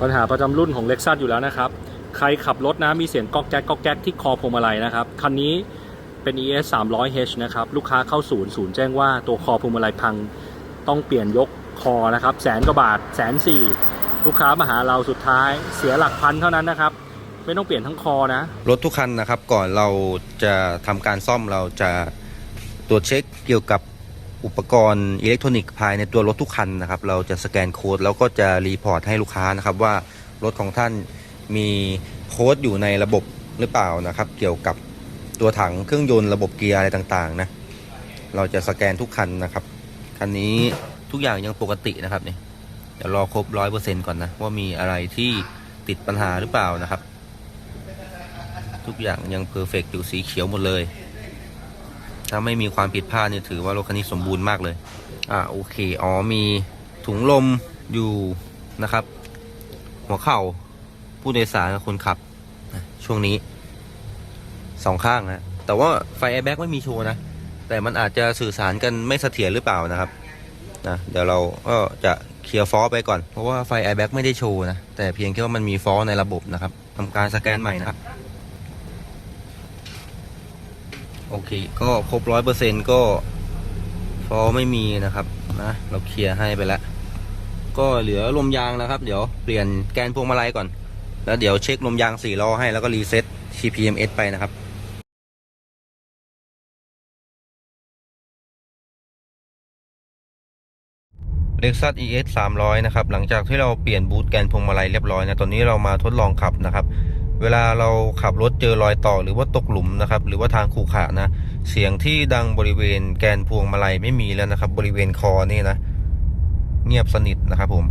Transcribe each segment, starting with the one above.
ปัญหาประจำรุ่นของ Lexus อยู่แล้วนะครับ ใครขับรถนะมีเสียงก๊อกแก๊กก๊อกแก๊กที่คอพวงมาลัยนะครับ คันนี้เป็น ES 300H นะครับ ลูกค้าเข้าศูนย์ศูนย์แจ้งว่าตัวคอพวงมาลัยพังต้องเปลี่ยนยกคอนะครับแสนกว่าบาทแสนสี่ลูกค้ามาหาเราสุดท้ายเสียหลักพันเท่านั้นนะครับไม่ต้องเปลี่ยนทั้งคอนะ รถทุกคันนะครับก่อนเราจะทำการซ่อมเราจะตรวจเช็คเกี่ยวกับ อุปกรณ์อิเล็กทรอนิกส์ภายในตัวรถทุกคันนะครับ เราจะสแกนโค้ดแล้วก็จะรีพอร์ตให้ลูกค้านะครับ ว่ารถของท่านมีโค้ดอยู่ในระบบหรือเปล่านะครับ เกี่ยวกับตัวถังเครื่องยนต์ระบบเกียร์อะไรต่างๆนะเราจะสแกนทุกคันนะครับคันนี้ทุกอย่างยังปกตินะครับเนี่ยเดี๋ยวรอครบร้อยเปอร์เซ็นต์ก่อนนะว่ามีอะไรที่ติดปัญหาหรือเปล่านะครับ ทุกอย่างยังเพอร์เฟกอยู่สีเขียวหมดเลย ถ้าไม่มีความผิดพลาดเนี่ยถือว่ารถคันนี้สมบูรณ์มากเลย อ่าโอเค อ๋อมีถุงลมอยู่นะครับ หัวเข่าผู้โดยสารกับคนขับ ช่วงนี้สองข้างนะ แต่ว่าไฟแอร์แบ็กไม่มีโชว์นะ แต่มันอาจจะสื่อสารกันไม่เสถียรหรือเปล่านะครับนะเดี๋ยวเราก็จะเคลียร์ฟอสไปก่อน เพราะว่าไฟแอร์แบ็กไม่ได้โชว์นะ แต่เพียงแค่ว่ามันมีฟอสในระบบนะครับทำการสแกนใหม่นะครับ โอเค ก็ครบร้อยเปอร์เซ็นก็ฟอไม่มีนะครับนะเราเคลียร์ให้ไปแล้วก็เหลือลมยางนะครับ เดี๋ยวเปลี่ยนแกนพวงมาลัยก่อน แล้วเดี๋ยวเช็คลมยางสี่ล้อให้แล้วก็รีเซ็ต TPMS ไปนะครับ Lexus ES 300 นะครับ หลังจากที่เราเปลี่ยนบูทแกนพวงมาลัยเรียบร้อยนะ ตอนนี้เรามาทดลองขับนะครับ เวลาเราขับรถเจอรอยต่อหรือว่าตกหลุมนะครับ หรือว่าทางขรุขระนะ เสียงที่ดังบริเวณแกนพวงมาลัยไม่มีแล้วนะครับ บริเวณคอนี่นะ เงียบสนิทนะครับผม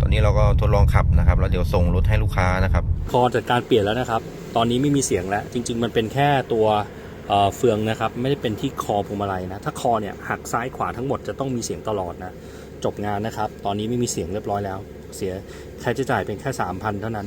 ตอนนี้เราก็ทดลองขับนะครับแล้วเดี๋ยวส่งรถให้ลูกค้านะครับคอจัดการเปลี่ยนแล้วนะครับ ตอนนี้ไม่มีเสียงแล้ว จริง ๆ มันเป็นแค่ตัวเเฟืองนะครับ ไม่ได้เป็นที่คอพวงมาลัยนะ ถ้าคอเนี่ยหักซ้ายขวาทั้งหมดจะต้องมีเสียงตลอดนะจบงานนะครับ ตอนนี้ไม่มีเสียงเรียบร้อยแล้ว เสียค่าใช้จ่ายเป็นแค่ 3,000 เท่านั้น